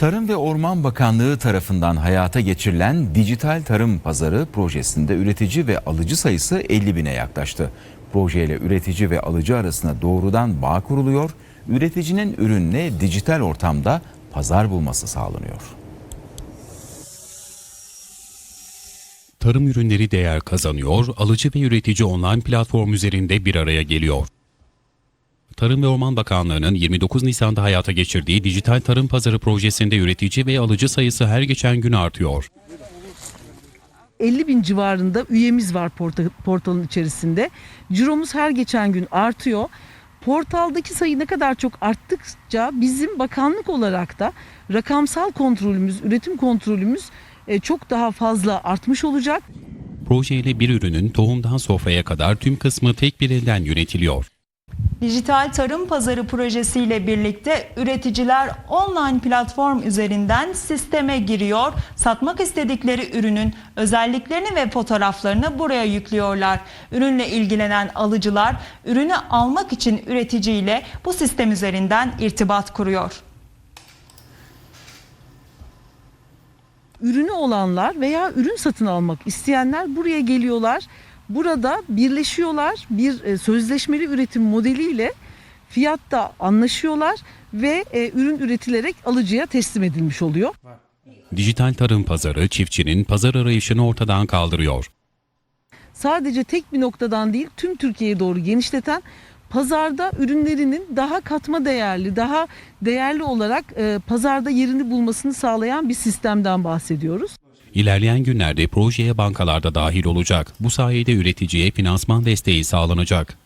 Tarım ve Orman Bakanlığı tarafından hayata geçirilen Dijital Tarım Pazarı projesinde üretici ve alıcı sayısı 50 bine yaklaştı. Projeyle üretici ve alıcı arasında doğrudan bağ kuruluyor, üreticinin ürününe dijital ortamda pazar bulması sağlanıyor. Tarım ürünleri değer kazanıyor, alıcı ve üretici online platform üzerinde bir araya geliyor. Tarım ve Orman Bakanlığı'nın 29 Nisan'da hayata geçirdiği Dijital Tarım Pazarı projesinde üretici ve alıcı sayısı her geçen gün artıyor. 50 bin civarında üyemiz var porta- portalın içerisinde. Ciromuz her geçen gün artıyor. Portaldaki sayı ne kadar çok arttıkça bizim bakanlık olarak da rakamsal kontrolümüz, üretim kontrolümüz e, çok daha fazla artmış olacak. Projeyle bir ürünün tohumdan sofraya kadar tüm kısmı tek bir elden yönetiliyor. Dijital Tarım Pazarı projesiyle birlikte üreticiler online platform üzerinden sisteme giriyor. Satmak istedikleri ürünün özelliklerini ve fotoğraflarını buraya yüklüyorlar. Ürünle ilgilenen alıcılar ürünü almak için üreticiyle bu sistem üzerinden irtibat kuruyor. ürünü olanlar veya ürün satın almak isteyenler buraya geliyorlar. Burada birleşiyorlar. Bir e, sözleşmeli üretim modeliyle fiyatta anlaşıyorlar ve e, ürün üretilerek alıcıya teslim edilmiş oluyor. Dijital Tarım Pazarı çiftçinin pazar arayışını ortadan kaldırıyor. Sadece tek bir noktadan değil tüm Türkiye'ye doğru genişleten pazarda ürünlerinin daha katma değerli, daha değerli olarak e, pazarda yerini bulmasını sağlayan bir sistemden bahsediyoruz. İlerleyen günlerde projeye bankalarda dahil olacak. Bu sayede üreticiye finansman desteği sağlanacak.